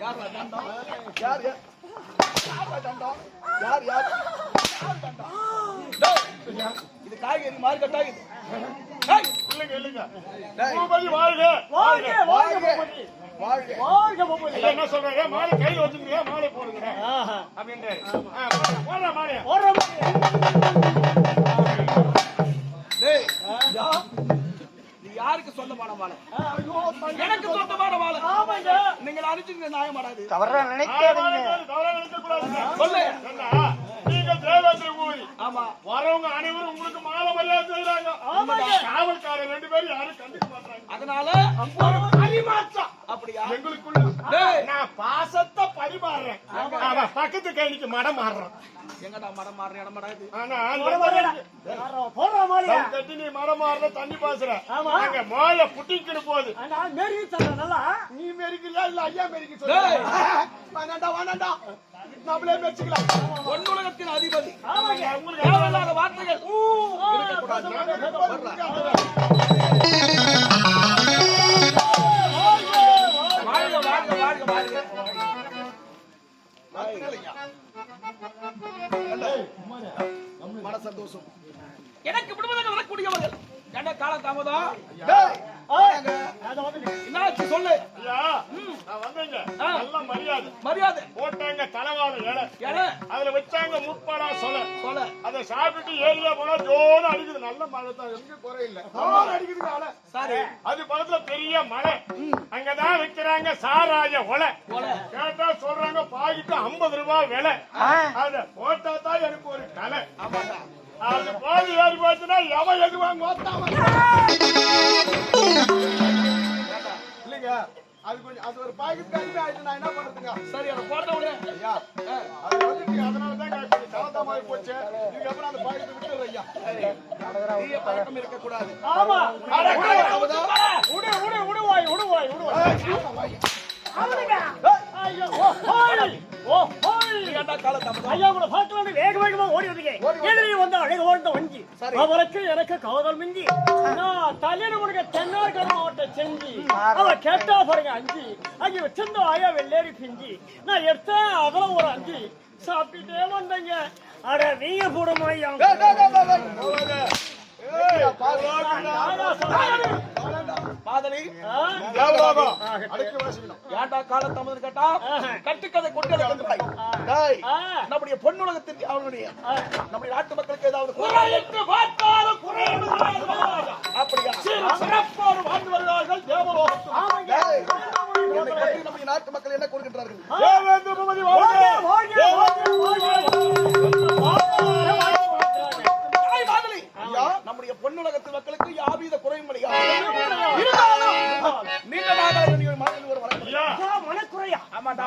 யார் யார் யார் தண்டம்? இது காய்கறி மார்க்கெட்டா இது. இல்லைங்க இல்லைங்க. வாழ்க. வாழ்க வாழ்க. என்ன சொல்றாங்க? மாலை கையில் வச்சுக்கிறீங்க மாலை போடுங்க. அப்படின்றாரு. போடுற மாலை போடுற மாலை யாருக்கு சொந்த பாடம் மாலை? எனக்கு சொந்த நீங்கள் அனுப்பிச்சு நியாயமாடாது தவறா ஆ, நினைக்காதீங்க. மாலை மேல தவறா நினைக்கக்கூடாதுங்க. சொல்லு. நீங்கள் தேவேந்திர ஊரி ஆமா. வரவங்க அனைவரும் உங்களுக்கு மாலை மரியாதை செய்யறாங்க ஆமாங்க. காவல்காரர் ரெண்டு பேரும் யாரும் கண்டுக்க மாட்டாங்க. அதனால பரிமாற்றம் அப்படியா? எங்களுக்குள்ள. நான் பாசத்தை பரிமாறுறேன். பக்கத்து கைனிக்கு மடம் மாறுறான். எங்கடா மடம் மாறு இடம் மாறாது ஆனா போடுற மாதிரிடா. யாரோ போடுற மாதிரியா? தம் கட்டி நீ மடம் மாறுற தண்ணி பாசுற. ஆமா. அங்க மோல புட்டிக்கிட்டு போகுது. ஆனா மேரி தர நல்லா? நீ மெரிக்கிறியா இல்ல ஐயா மெரிக்க டேய். வேணாண்டா வேணாண்டா. நம்மளே மெரிச்சுக்கலாம். பொன்னுலகத்தின் அதிபதி. ஆமாங்க. உங்களுக்கு தேவையில்லாத வார்த்தைகள். இருக்கக்கூடாது. வாழ்க வாழ்க வாழ்க வாழ்க. கால தாமதம். வாங்க. என்னாச்சு சொல்லு. மரியாதை. மரியாதை. போட்டாங்க தலைவாழ இலை என அதுல வச்சாங்க முப்பாடா சொல. சொல்ல அதை சாப்பிட்டுட்டு ஏரியா போனா ஜோன்னு அடிக்குது. நல்ல மழை தான். எங்க குறையில்லை ஜோன்னு அடிக்குது அலை சரி. அது பக்கத்துல பெரிய மலை. அங்கதான் விக்கிறாங்க சாராய ஒலை. கேட்டா சொல்றாங்க பாக்கிட்டு ஐம்பது ரூபாய் விலை. அத போட்டா தான் எனக்கு ஒரு கலை. அது பாதி ஏறி போச்சுன்னா எவன் எதுவாங்க இல்லைங்க அது ஒரு ஆயிட்டு நான் என்ன பண்றதுங்க? சரி அதை போட்ட விடு ஐயா அது வந்துட்டு அதனால தான் கொஞ்சம் தாமதமாகி போச்சு. இதுக்கப்புறம் அந்த பாக்கெட்டை விட்டுரு ஐயா. தீய பழக்கம் இருக்கக்கூடாது. ஆமா. உடு உடு உடுவாய் உடுவாய் உடுவாய் ஐயோ ஓ ஹோய் ஓ ஹோய்? ஐயா பார்க்கலாம்னு வேக வேகமா ஓடி வந்தீங்க வந்த அழகு வாழ்ந்த வஞ்சி. சரி. அவருக்கு எனக்கு காதல் மிஞ்சி. நான் தலையில உனக்கு தென்னார் கடமாவட்ட செஞ்சி. அவ கேட்டா பாருங்க அஞ்சி. அங்கே வச்சிருந்த ஆயா வெள்ளேரி பிஞ்சி. நான் எடுத்தேன் அதெல்லாம் ஒரு அஞ்சி. சாப்பிட்டுட்டே வந்தேங்க. அட நீங்க போடுமா ஐயா? ஏன்டா கால கேட்டா? கட்டுக்கதை கொண்டு. நம்முடைய பொன்னுலகத்தின் அவனுடைய. நம்முடைய நாட்டு மக்களுக்கு ஏதாவது குறை? என்று பார்த்தாலும் குறை. அப்படியா? வாழ்ந்து வருகிறார்கள் தேவலோகத்தில் நம்முடைய நாட்டு மக்கள் என்ன கூறுகின்றார்கள்? நம்முடைய பொன்னுலகத்து மக்களுக்கு யாவீத குறையும்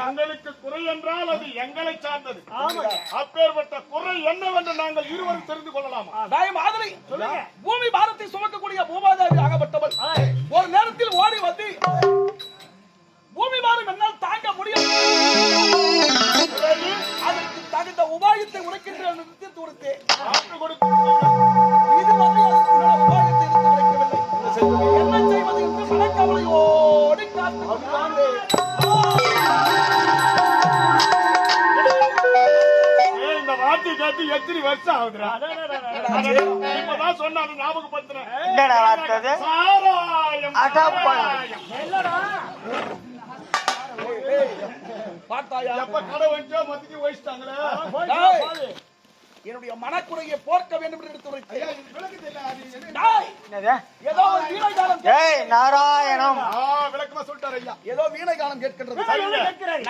தங்களுக்கு குறை என்றால் அது எங்களை சார்ந்தது. அப்பேற்பட்ட குறை என்னவென்று நாங்கள் இருவரும் தெரிந்து கொள்ளலாமா. பூமி பாரத்தை சுமக்கக்கூடிய பூமாதாரி ஆகப்பட்டவள். ஒரு எத்தனை வருஷம் ஆகுதுடா? இப்பதான் சொன்ன அதை ஞாபகப்படுத்துறேன் என்னடா வார்த்தை? சாராயம் பார்த்தாயா எப்ப கடை வச்சோ மத்திக்கு வச்சிட்டாங்களே டேய், என்னுடைய மனக்குறையை போர்க்க வேண்டும் என்று எடுத்து ஏய் நாராயணம். ஆ, விளக்கமா சொல்லிட்டாரு ஐயா. ஏதோ வீணை காலம் கேட்கின்றது. கேட்கிறாரு.